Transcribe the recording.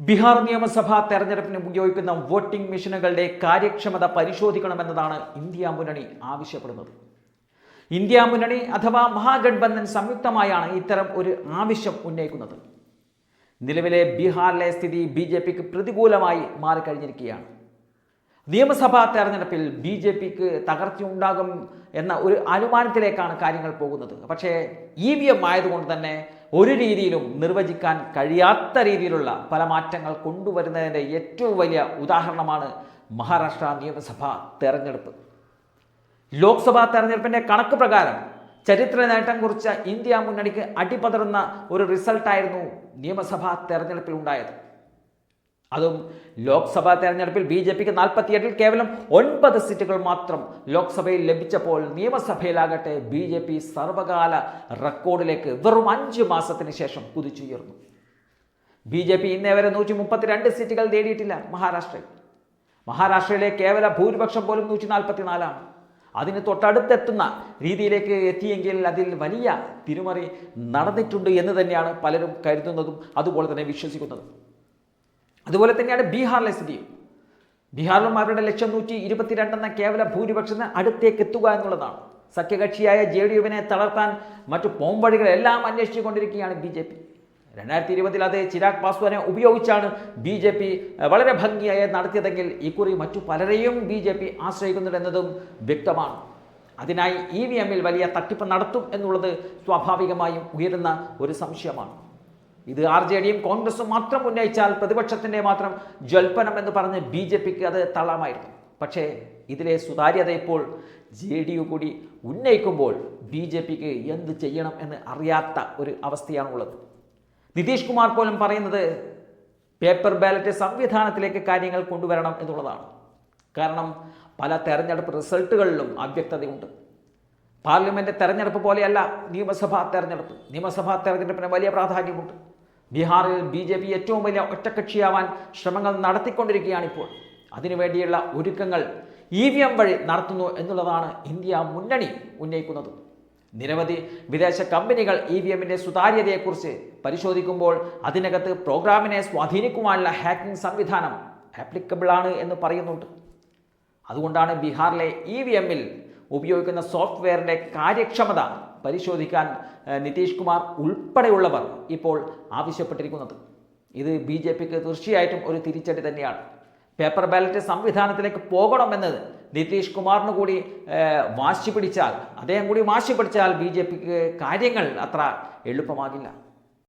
ബീഹാർ നിയമസഭാ തെരഞ്ഞെടുപ്പിന് ഉപയോഗിക്കുന്ന വോട്ടിംഗ് മെഷീനുകളുടെ കാര്യക്ഷമത പരിശോധിക്കണമെന്നതാണ് ഇന്ത്യ മുന്നണി ആവശ്യപ്പെടുന്നത്. ഇന്ത്യ മുന്നണി അഥവാ മഹാഗഡ്ബന്ധൻ സംയുക്തമായാണ് ഇത്തരം ഒരു ആവശ്യം ഉന്നയിക്കുന്നത്. നിലവിലെ ബീഹാറിലെ സ്ഥിതി ബി ജെ പിക്ക് പ്രതികൂലമായി മാറിക്കഴിഞ്ഞിരിക്കുകയാണ്. നിയമസഭാ തെരഞ്ഞെടുപ്പിൽ ബി ജെ പിക്ക് തകർച്ചയുണ്ടാകും എന്ന ഒരു അനുമാനത്തിലേക്കാണ് കാര്യങ്ങൾ പോകുന്നത്. പക്ഷേ ഇ വി എം ആയതുകൊണ്ട് തന്നെ ഒരു രീതിയിലും നിർവചിക്കാൻ കഴിയാത്ത രീതിയിലുള്ള പല മാറ്റങ്ങൾ കൊണ്ടുവരുന്നതിന്റെ ഏറ്റവും വലിയ ഉദാഹരണമാണ് മഹാരാഷ്ട്ര നിയമസഭ തെരഞ്ഞെടുപ്പ്. ലോക്സഭാ തെരഞ്ഞെടുപ്പിന്റെ കണക്ക് പ്രകാരം ചരിത്ര നേട്ടം കുറിച്ച ഇന്ത്യ മുന്നണിക്ക് അടിപതറുന്ന ഒരു റിസൾട്ടായിരുന്നു നിയമസഭാ തെരഞ്ഞെടുപ്പിൽ ഉണ്ടായത്. അതും ലോക്സഭാ തെരഞ്ഞെടുപ്പിൽ ബി ജെ പിക്ക് നാൽപ്പത്തിയെട്ടിൽ കേവലം ഒൻപത് സീറ്റുകൾ മാത്രം ലോക്സഭയിൽ ലഭിച്ചപ്പോൾ നിയമസഭയിലാകട്ടെ ബി ജെ പി സർവകാല റെക്കോർഡിലേക്ക് വെറും അഞ്ച് മാസത്തിന് ശേഷം കുതിച്ചുയർന്നു. ബി ജെ പി ഇന്നേ വരെ നൂറ്റി മുപ്പത്തിരണ്ട് സീറ്റുകൾ നേടിയിട്ടില്ല മഹാരാഷ്ട്രയിൽ. മഹാരാഷ്ട്രയിലെ കേവല ഭൂരിപക്ഷം പോലും നൂറ്റി നാൽപ്പത്തിനാലാണ് അതിന് തൊട്ടടുത്തെത്തുന്ന രീതിയിലേക്ക് എത്തിയെങ്കിൽ അതിൽ വലിയ തിരുമറി നടന്നിട്ടുണ്ട് എന്ന് തന്നെയാണ് പലരും കരുതുന്നതും അതുപോലെ തന്നെ വിശ്വസിക്കുന്നതും. അതുപോലെ തന്നെയാണ് ബീഹാറിലെ സ്ഥിതിയും. ബീഹാറിലും അവരുടെ ലക്ഷ്യം നൂറ്റി ഇരുപത്തിരണ്ടെന്ന കേവല ഭൂരിപക്ഷത്തിന് അടുത്തേക്ക് എത്തുക എന്നുള്ളതാണ്. സഖ്യകക്ഷിയായ ജെ ഡി യുവിനെ തളർത്താൻ മറ്റു പോംവഴികളെല്ലാം അന്വേഷിച്ചുകൊണ്ടിരിക്കുകയാണ് ബി ജെ പി. രണ്ടായിരത്തി ഇരുപതിൽ അതേ ചിരാഗ് പാസ്വാനെ ഉപയോഗിച്ചാണ് ബി ജെ പി വളരെ ഭംഗിയായി നടത്തിയതെങ്കിൽ ഇക്കുറി മറ്റു പലരെയും ബി ജെ പി ആശ്രയിക്കുന്നുണ്ടെന്നതും വ്യക്തമാണ്. അതിനായി ഇ വി എമ്മിൽ വലിയ തട്ടിപ്പ് നടത്തും എന്നുള്ളത് സ്വാഭാവികമായും ഉയരുന്ന ഒരു സംശയമാണ്. ഇത് ആർ ജെ ഡിയും കോൺഗ്രസും മാത്രം ഉന്നയിച്ചാൽ പ്രതിപക്ഷത്തിന്റെ മാത്രം ജ്വൽപ്പനം എന്ന് പറഞ്ഞ് ബി ജെ പിക്ക് അത് തള്ളാമായിരുന്നു. പക്ഷേ ഇതിലെ സുതാര്യത ഇപ്പോൾ ജെ ഡി യു കൂടി ഉന്നയിക്കുമ്പോൾ ബി ജെ പിക്ക് എന്ത് ചെയ്യണം എന്ന് അറിയാത്ത ഒരു അവസ്ഥയാണുള്ളത്. നിതീഷ് കുമാർ പോലും പറയുന്നത് പേപ്പർ ബാലറ്റ് സംവിധാനത്തിലേക്ക് കാര്യങ്ങൾ കൊണ്ടുവരണം എന്നുള്ളതാണ്. കാരണം പല തെരഞ്ഞെടുപ്പ് റിസൾട്ടുകളിലും അവ്യക്തതയുണ്ട്. പാർലമെന്റ് തെരഞ്ഞെടുപ്പ് പോലെയല്ല നിയമസഭാ തെരഞ്ഞെടുപ്പ്. നിയമസഭാ തെരഞ്ഞെടുപ്പിന് വലിയ പ്രാധാന്യമുണ്ട്. ബീഹാറിൽ ബി ജെ പി ഏറ്റവും വലിയ ഒറ്റക്കക്ഷിയാവാൻ ശ്രമങ്ങൾ നടത്തിക്കൊണ്ടിരിക്കുകയാണ് ഇപ്പോൾ. അതിനുവേണ്ടിയുള്ള ഒരുക്കങ്ങൾ ഇ വി എം വഴി നടത്തുന്നു എന്നുള്ളതാണ് ഇന്ത്യ മുന്നണി ഉന്നയിക്കുന്നത്. നിരവധി വിദേശ കമ്പനികൾ ഇ വി എമ്മിന്റെ സുതാര്യതയെക്കുറിച്ച് പരിശോധിക്കുമ്പോൾ അതിനകത്ത് പ്രോഗ്രാമിനെ സ്വാധീനിക്കുവാനുള്ള ഹാക്കിംഗ് സംവിധാനം ആപ്ലിക്കബിളാണ് എന്ന് പറയുന്നുണ്ട്. അതുകൊണ്ടാണ് ബീഹാറിലെ ഇ വി എമ്മിൽ ഉപയോഗിക്കുന്ന സോഫ്റ്റ്വെയറിന്റെ കാര്യക്ഷമത പരിശോധിക്കാൻ നിതീഷ് കുമാർ ഉൾപ്പെടെയുള്ളവർ ഇപ്പോൾ ആവശ്യപ്പെട്ടിരിക്കുന്നത്. ഇത് ബി ജെ പിക്ക് തീർച്ചയായിട്ടും ഒരു തിരിച്ചടി തന്നെയാണ്. പേപ്പർ ബാലറ്റ് സംവിധാനത്തിലേക്ക് പോകണമെന്നത് നിതീഷ് കുമാറിന് കൂടി വാശി പിടിച്ചാൽ അദ്ദേഹം കൂടി വാശി പിടിച്ചാൽ ബി കാര്യങ്ങൾ അത്ര എളുപ്പമാകില്ല.